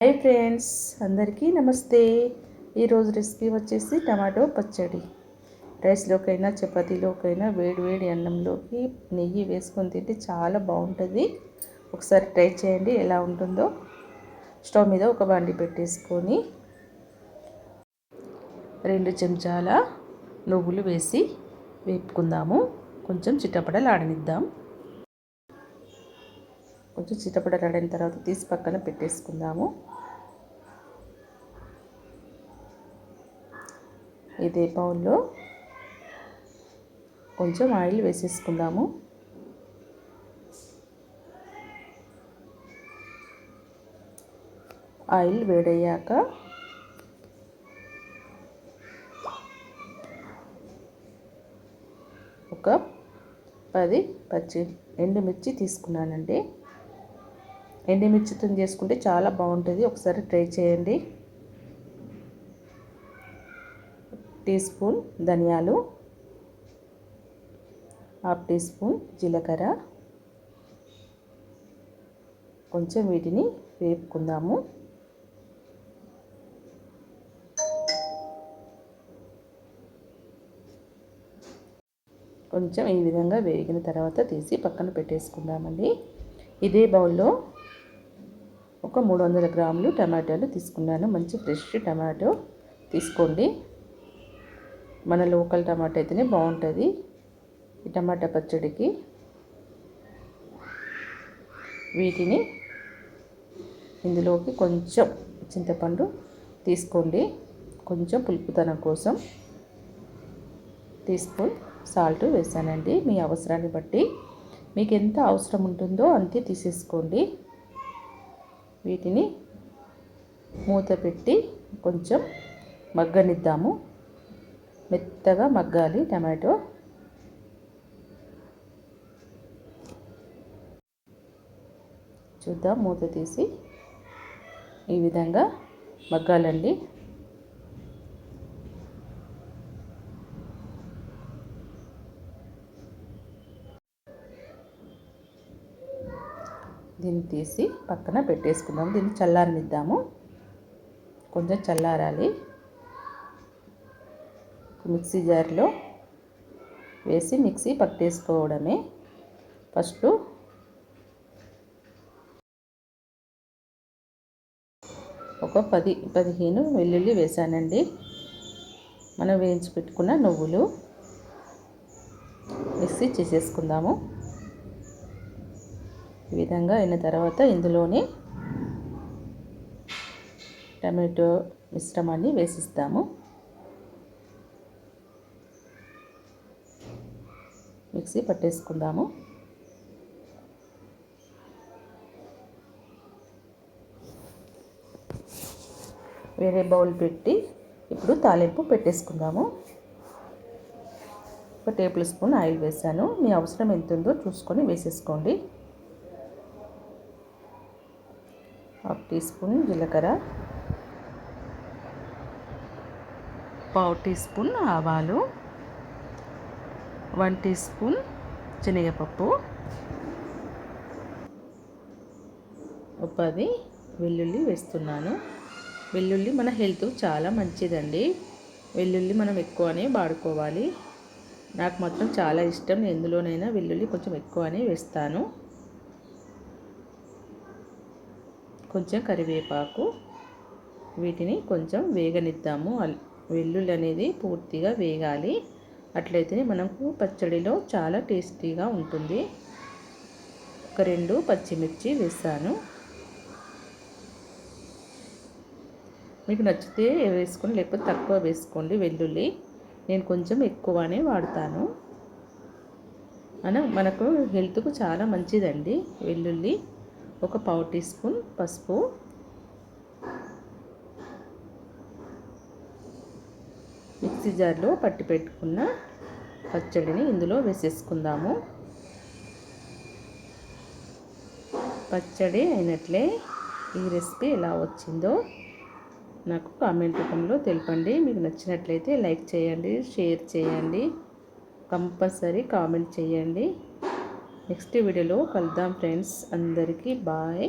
Hi friends అందరికీ నమస్తే. ఈరోజు రెసిపీ వచ్చేసి టమాటో పచ్చడి. రైస్లోకైనా చపాతీలోకైనా వేడి వేడి అన్నంలోకి నెయ్యి వేసుకొని తింటే చాలా బాగుంటుంది. ఒకసారి ట్రై చేయండి ఎలా ఉంటుందో. స్టవ్ మీద ఒక బండి పెట్టేసుకొని రెండు చెంచాల నువ్వులు వేసి వేపుకుందాము. కొంచెం చిట్టపడలాడనిద్దాం కొంచెం చిటపడలాడిన తర్వాత తీసి పక్కన పెట్టేసుకుందాము. ఇదే బౌల్లో కొంచెం ఆయిల్ వేసేసుకుందాము. ఆయిల్ వేడయ్యాక ఒక పది పచ్చి ఎండుమిర్చి తీసుకున్నానండి. ఎండుమిర్చితో చేసుకుంటే చాలా బాగుంటుంది. ఒకసారి ట్రై చేయండి. టీ స్పూన్ ధనియాలు హాఫ్ టీ స్పూన్ జీలకర్ర. కొంచెం వీటిని వేపుకుందాము. కొంచెం ఈ విధంగా వేగిన తర్వాత తీసి పక్కన పెట్టేసుకుందామండి. ఇదే బౌల్లో ఒక మూడు వందల గ్రాములు టమాటాలు తీసుకున్నాను. మంచి ఫ్రెష్ టమాటో తీసుకోండి. మన లోకల్ టమాటా అయితేనే బాగుంటుంది. ఈ టమాటా పచ్చడికి వీటిని ఇందులోకి కొంచెం చింతపండు తీసుకోండి. కొంచెం పులుపుతనం కోసం టీ స్పూన్ సాల్ట్ వేసానండి. మీ అవసరాన్ని బట్టి మీకు ఎంత అవసరం ఉంటుందో అంతే తీసేసుకోండి. వీటిని మూత పెట్టి కొంచెం మగ్గనిద్దాము. మెత్తగా మగ్గాలి టమాటో. చూద్దాం మూత తీసి ఈ విధంగా మగ్గాలండి. దీన్ని తీసి పక్కన పెట్టేసుకుందాం. దీన్ని చల్లారనిద్దాము. కొంచెం చల్లారాలి. మిక్సీ జార్లో వేసి మిక్సీ పట్టేసుకోవడమే. ఫస్ట్ ఒక పది పదిహేను వెల్లుల్లి వేసానండి. మనం వేయించి పెట్టుకున్న నువ్వులు మిక్సీ చేసేసుకుందాము. ఈ విధంగా అయిన తర్వాత ఇందులోనే టమాటో మిశ్రమాన్ని వేసిస్తాము. మిక్సీ పట్టేసుకుందాము. వేరే బౌల్ పెట్టి ఇప్పుడు తాలింపు పెట్టేసుకుందాము. ఒక టేబుల్ స్పూన్ ఆయిల్ వేసాను. మీ అవసరం ఎంత ఉందో చూసుకొని వేసేసుకోండి. హాఫ్ టీ స్పూన్ జీలకర్ర పావు టీ స్పూన్ ఆవాలు వన్ టీ స్పూన్ శనగపప్పు పది వెల్లుల్లి వేస్తున్నాను. వెల్లుల్లి మన హెల్త్ చాలా మంచిదండి. వెల్లుల్లి మనం ఎక్కువనే వాడుకోవాలి. నాకు మాత్రం చాలా ఇష్టం. ఎందులోనైనా వెల్లుల్లి కొంచెం ఎక్కువనే వేస్తాను. కొంచెం కరివేపాకు వీటిని కొంచెం వేగనిద్దాము. వెల్లుల్లి అనేది పూర్తిగా వేగాలి. అట్లయితే మనకు పచ్చడిలో చాలా టేస్టీగా ఉంటుంది. ఒక రెండు పచ్చిమిర్చి వేసాను. మీకు నచ్చితే వేసుకొని లేకపోతే తక్కువ వేసుకోండి వెల్లుల్లి. నేను కొంచెం ఎక్కువనే వాడతాను. అన మనకు హెల్త్కు చాలా మంచిదండి వెల్లుల్లి. ఒక పావు టీ స్పూన్ పసుపు. మిక్సీ జార్లో పట్టి పెట్టుకున్న పచ్చడిని ఇందులో వేసేసుకుందాము. పచ్చడి అయినట్లే ఈ రెసిపీ ఎలా వచ్చిందో నాకు కామెంట్ రూపంలో తెలపండి. మీకు నచ్చినట్లయితే లైక్ చేయండి షేర్ చేయండి కంపల్సరీ కామెంట్ చేయండి. నెక్స్ట్ వీడియోలో కలుద్దాం ఫ్రెండ్స్. అందరికీ బాయ్.